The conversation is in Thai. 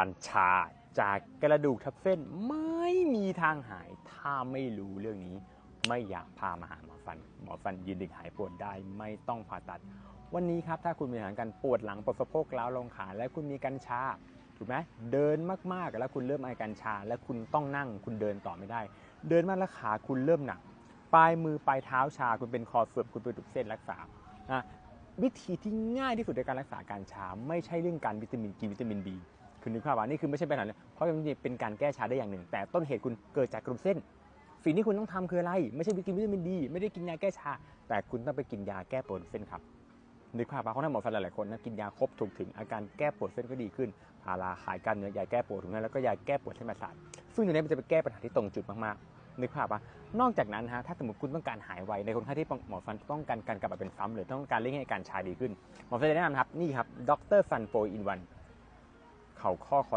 การชาจากกระดูกทับเส้นไม่มีทางหายถ้าไม่รู้เรื่องนี้ ไม่อยากพามาหาหมอฟัน หมอฟันยืนดึงหายปวดได้ไม่ต้องผ่าตัด วันนี้ครับถ้าคุณมีอาการปวดหลังปวดสะโพกล้าวลงขาและคุณมีกัญชาถูกไหมเดินมากๆแล้วคุณเริ่มไอกัญชา และคุณต้องนั่งคุณเดินต่อไม่ได้ เดินมากแล้วขาคุณเริ่มหนักปลายมือปลายเท้าชาคุณเป็นคอเสื่อมคุณเป็นตุกเส้นรักษาวิธีที่ง่ายที่สุดในการรักษาการชา ไม่ใช่เรื่องการวิตามินกินวิตามินบี คือนึกภาพว่านี่คือไม่ใช่ปัญหาเพราะมันเป็นการแก้ชาได้อย่างหนึ่ง แต่ต้นเหตุคุณเกิดจากกลุ่มเส้นสิ่งที่คุณต้องทำคืออะไร ไม่ใช่ไปกินวิตามินดี ไม่ได้กินยาแก้ชา แต่คุณต้องไปกินยาแก้ปวดเส้นครับนึกภาพว่าเขาหมอฟันหลายๆคนนะกินยาครบถูกถึงอาการแก้ปวดเส้นก็ดีขึ้นพาราขายการเนื้อยาแก้ปวดถึงนั้นแล้วก็ยาแก้ปวดเส้นประสาทซึ่งตัวนี้มันจะไปแก้ปัญหาที่ตรงจุดมากๆนึกภาพว่านอกจากนั้นฮะถ้าสมมติคุณต้องการหายไวในคนไข้ที่หมอฟันต้องการการกลับมาเป็นซ้ำหรือต้องการเร่งให้อาการชาดีขึ้นหมอฟันจะแนะนำครับนี่ครับดรฟันโฟอินวัน เข่าข้อคอ